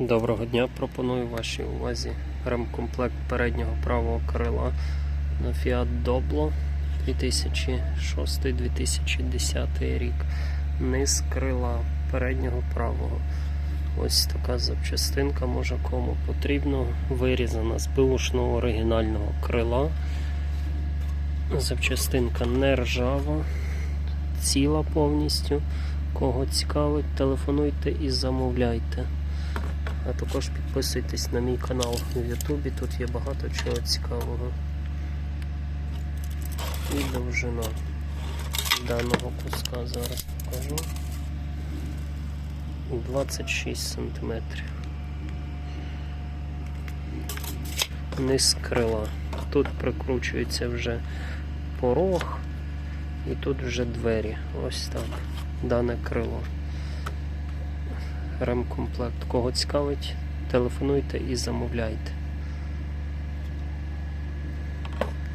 Доброго дня. Пропоную вашій увазі ремкомплект переднього правого крила на Fiat Doblo 2006-2010 рік. Низ крила переднього правого. Ось така запчастинка, може кому потрібно. Вирізана з беушного оригінального крила. Запчастинка не ржава, ціла повністю. Кого цікавить, телефонуйте і замовляйте. А також підписуйтесь на мій канал в Ютубі, тут є багато чого цікавого. І довжина даного куска зараз покажу. 26 см. Низ крила. Тут прикручується вже порог і тут вже двері. Ось так. Дане крило ремкомплект. Кого цікавить, телефонуйте і замовляйте.